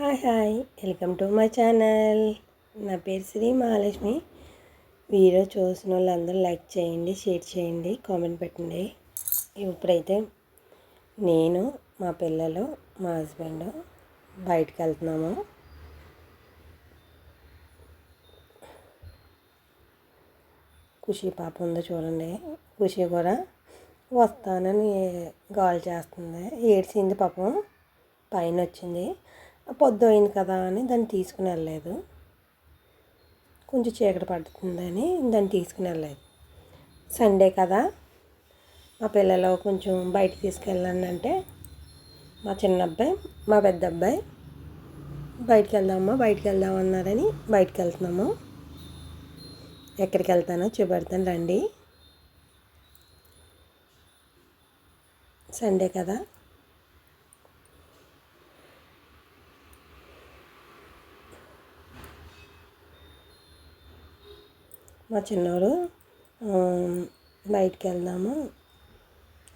Hi hi welcome to my channel. నా పేరు Shri Mahalakshmi. Video చూసిన వాళ్ళందరూ లైక్ చేయండి షేర్ చేయండి కామెంట్ పెట్టండి. ఇప్పుడైతే నేను మా పిల్లలు మా హస్బెండ్ బయటకు వెళ్తున్నాము. ఖుషి పాప ఉందో చూడండి. ఖుషి కూడా వస్తానని గాల్ చేస్తుంది. ఏడ్చింది పాపం. పైన వచ్చింది పొద్దు అయింది కదా అని దాన్ని తీసుకుని వెళ్ళలేదు. కొంచెం చీకటి పడుతుందని దాన్ని తీసుకుని వెళ్ళలేదు. సండే కదా. మా పిల్లలు కొంచెం బయటికి తీసుకెళ్ళానంటే అంటే మా చిన్న అబ్బాయి మా పెద్ద అబ్బాయి బయటికి వెళ్దామా బయటికి వెళ్దాం అన్నారని బయటికి వెళ్తున్నాము. ఎక్కడికి వెళ్తానో చూపెడతాను రండి. సండే కదా. మా చిన్నోడు బయటికి వెళ్దాము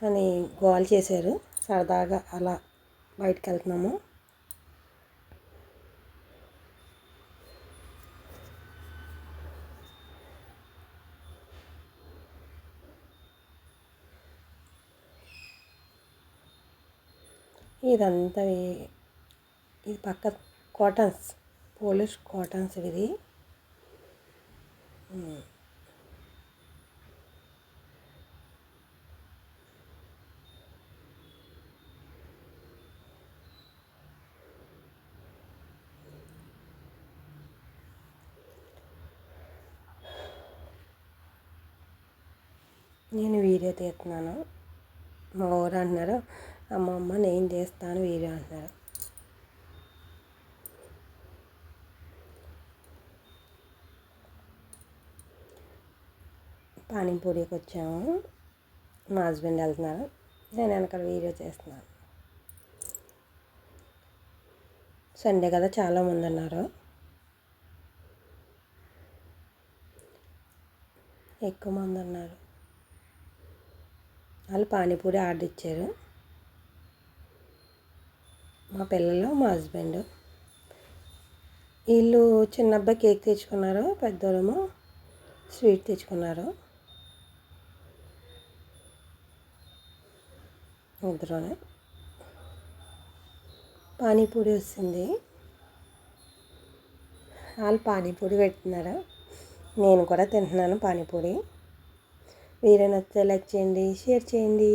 అని గోల్ చేశారు. సరదాగా అలా బయటికి వెళ్తున్నాము. ఇదంతా ఇది పక్క కాటన్స్ పోలిష్ కాటన్స్ ఇది. నేను వీడియో తీస్తున్నాను. మా ఊరు అంటున్నారు అమ్మమ్మ నేను చేస్తాను వీడియో అంటున్నారు. పానీపూరికి వచ్చాము. మా హస్బెండ్ వెళ్తున్నారు. నేను వెనకాల వీడియో చేస్తున్నాను. సండే కదా చాలామంది ఉన్నారు ఎక్కువ మంది ఉన్నారు వాళ్ళు పానీపూరి ఆర్డర్ ఇచ్చారు. మా పిల్లలు మా హస్బెండ్. వీళ్ళు చిన్న అబ్బాయి కేక్ తెచ్చుకున్నారు పెద్దోళ్ళేమో స్వీట్ తెచ్చుకున్నారు. ఇద్దరునే పానీపూరి వస్తుంది. వాళ్ళు పానీపూరి పెడుతున్నారు. నేను కూడా తింటున్నాను పానీపూరి. వీరే నచ్చితే లైక్ చేయండి షేర్ చేయండి.